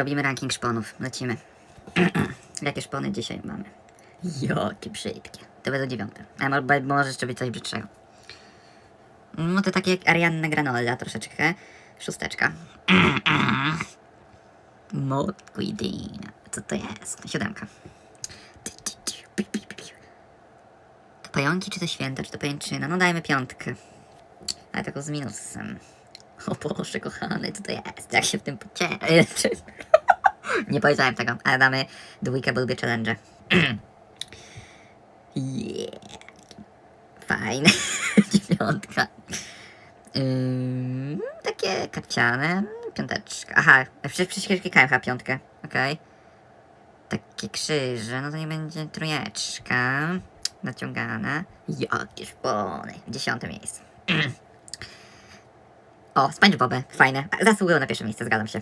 Robimy ranking szponów. Lecimy. Jakie szpony dzisiaj mamy? Jakie brzydkie. To będą dziewiąte. A mo- bo- może jeszcze być coś brzydszego. No to takie jak Arianna Granola troszeczkę. Szósteczka. Motquidina. Co to jest? Siódemka. To pająki, czy to święta, czy to pajęczyna? No dajmy piątkę. Ale taką z minusem. O Boże, kochany, co to jest? Jak się w tym pocieszy? Nie powiedziałem tego, ale damy dwójkę, lubię challenge. yeah. Fajne. Dziewiątka. Ym, takie kapciane. Piąteczka. Aha, przecież klikałem chyba piątkę. Okej. Takie krzyże, no to nie będzie trójeczka. Naciągana. Jakie szpony. Dziesiąte miejsce. o, SpongeBoby. Fajne. Zasługują na pierwsze miejsce, zgadzam się.